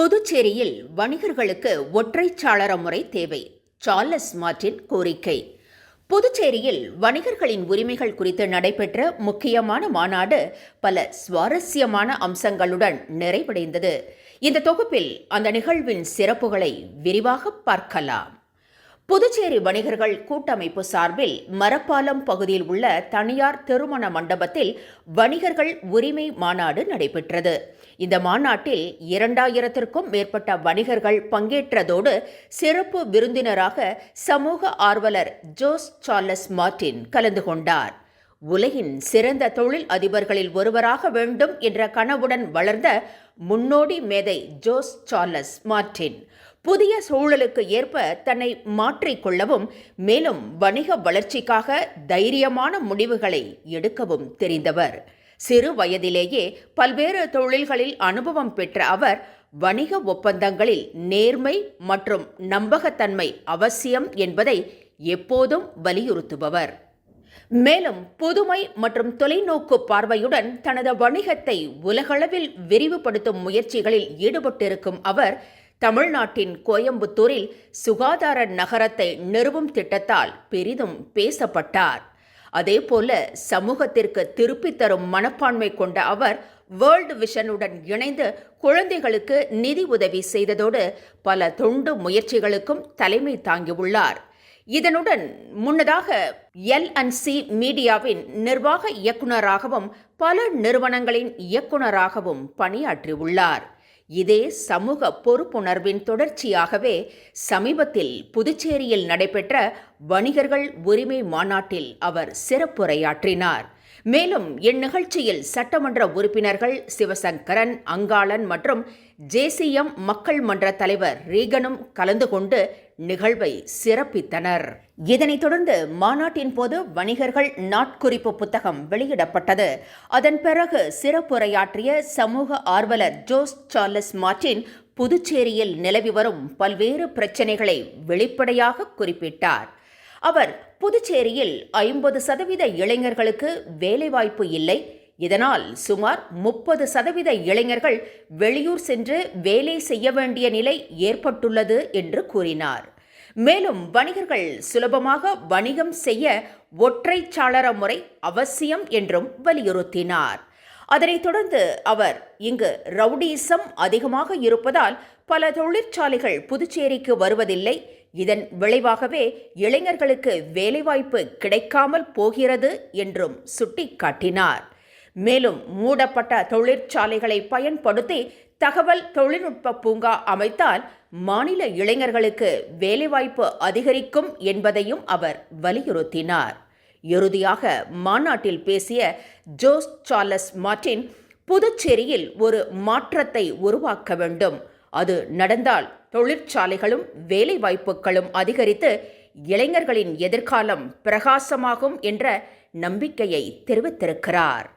புதுச்சேரியில் வணிகர்களுக்கு ஒற்றைச்சாளர முறை தேவை சார்லஸ் மார்டின் கோரிக்கை. புதுச்சேரியில் வணிகர்களின் உரிமைகள் குறித்து நடைபெற்ற முக்கியமான மாநாடு பல சுவாரஸ்யமான அம்சங்களுடன் நிறைவடைந்தது. இந்த தொகுப்பில் அந்த நிகழ்வின் சிறப்புகளை விரிவாக பார்க்கலாம். புதுச்சேரி வணிகர்கள் கூட்டமைப்பு சார்பில் மரப்பாலம் பகுதியில் உள்ள தனியார் திருமண மண்டபத்தில் வணிகர்கள் உரிமை மாநாடு நடைபெற்றது. இந்த மாநாட்டில் இரண்டாயிரத்திற்கும் மேற்பட்ட வணிகர்கள் பங்கேற்றதோடு சிறப்பு விருந்தினராக சமூக ஆர்வலர் ஜோஸ் சார்லஸ் மார்டின் கலந்து கொண்டார். உலகின் சிறந்த தொழில் அதிபர்களில் ஒருவராக வேண்டும் என்ற கனவுடன் வளர்ந்த முன்னோடி மேதை ஜோஸ் சார்லஸ் மார்டின். புதிய சூழலுக்கு ஏற்ப தன்னை மாற்றிக்கொள்ளவும் மேலும் வணிக வளர்ச்சிக்காக தைரியமான முடிவுகளை எடுக்கவும் தெரிந்தவர். சிறு வயதிலேயே பல்வேறு தொழில்களில் அனுபவம் பெற்ற அவர் வணிக ஒப்பந்தங்களில் நேர்மை மற்றும் நம்பகத்தன்மை அவசியம் என்பதை எப்போதும் வலியுறுத்துபவர். மேலும் புதுமை மற்றும் தொலைநோக்கு பார்வையுடன் தனது வணிகத்தை உலகளவில் விரிவுபடுத்தும் முயற்சிகளில் ஈடுபட்டிருக்கும் அவர் தமிழ்நாட்டின் கோயம்புத்தூரில் சுகாதார நகரத்தை நிறுவும் திட்டத்தால் பெரிதும் பேசப்பட்டார். அதேபோல சமூகத்திற்கு திருப்பித் தரும் மனப்பான்மை கொண்ட அவர் வேர்ல்டு விஷனுடன் இணைந்து குழந்தைகளுக்கு நிதி உதவி செய்ததோடு பல தொண்டு முயற்சிகளுக்கும் தலைமை தாங்கியுள்ளார். இதனுடன் முன்னதாக எல் அண்ட் சி மீடியாவின் நிர்வாக இயக்குநராகவும் பல நிறுவனங்களின் இயக்குநராகவும் பணியாற்றியுள்ளார். இதே சமூக பொறுப்புணர்வின் தொடர்ச்சியாகவே சமீபத்தில் புதுச்சேரியில் நடைபெற்ற வணிகர்கள் உரிமை மாநாட்டில் அவர் சிறப்புரையாற்றினார். மேலும் இந்நிகழ்ச்சியில் சட்டமன்ற உறுப்பினர்கள் சிவசங்கரன் அங்காளன் மற்றும் ஜேசிஎம் மக்கள் மன்ற தலைவர் ரீகனும் கலந்து கொண்டு நிகழ்வை சிறப்பித்தனர். இதனைத் தொடர்ந்து மாநாட்டின் போது வணிகர்கள் நாட்குறிப்பு புத்தகம் வெளியிடப்பட்டது. அதன் பிறகு சிறப்புரையாற்றிய சமூக ஆர்வலர் ஜோஸ் சார்லஸ் மார்டின் புதுச்சேரியில் நிலவி வரும் பல்வேறு பிரச்சனைகளை வெளிப்படையாக குறிப்பிட்டார். அவர் புதுச்சேரியில் ஐம்பது சதவீத இளைஞர்களுக்கு வேலைவாய்ப்பு இல்லை. இதனால் சுமார் முப்பது சதவீத இளைஞர்கள் வெளியூர் சென்று வேலை செய்ய வேண்டிய நிலை ஏற்பட்டுள்ளது என்று கூறினார். மேலும் வணிகர்கள் சுலபமாக வணிகம் செய்ய ஒற்றை சாளர முறை அவசியம் என்றும் வலியுறுத்தினார். அதனைத் தொடர்ந்து அவர் இங்கு ரவுடிசம் அதிகமாக இருப்பதால் பல தொழிற்சாலைகள் புதுச்சேரிக்கு வருவதில்லை. இதன் விளைவாகவே இளைஞர்களுக்கு வேலைவாய்ப்பு கிடைக்காமல் போகிறது என்றும் சுட்டிக்காட்டினார். மேலும் மூடப்பட்ட தொழிற்சாலைகளை பயன்படுத்தி தகவல் தொழில்நுட்ப பூங்கா அமைத்தால் மாநில இளைஞர்களுக்கு வேலைவாய்ப்பு அதிகரிக்கும் என்பதையும் அவர் வலியுறுத்தினார். இறுதியாக மாநாட்டில் பேசிய ஜோஸ் சார்லஸ் மார்டின் புதுச்சேரியில் ஒரு மாற்றத்தை உருவாக்க வேண்டும். அது நடந்தால் தொழிற்சாலைகளும் வேலைவாய்ப்புகளும் அதிகரித்து இளைஞர்களின் எதிர்காலம் பிரகாசமாகும் என்ற நம்பிக்கையை தெரிவித்திருக்கிறார்.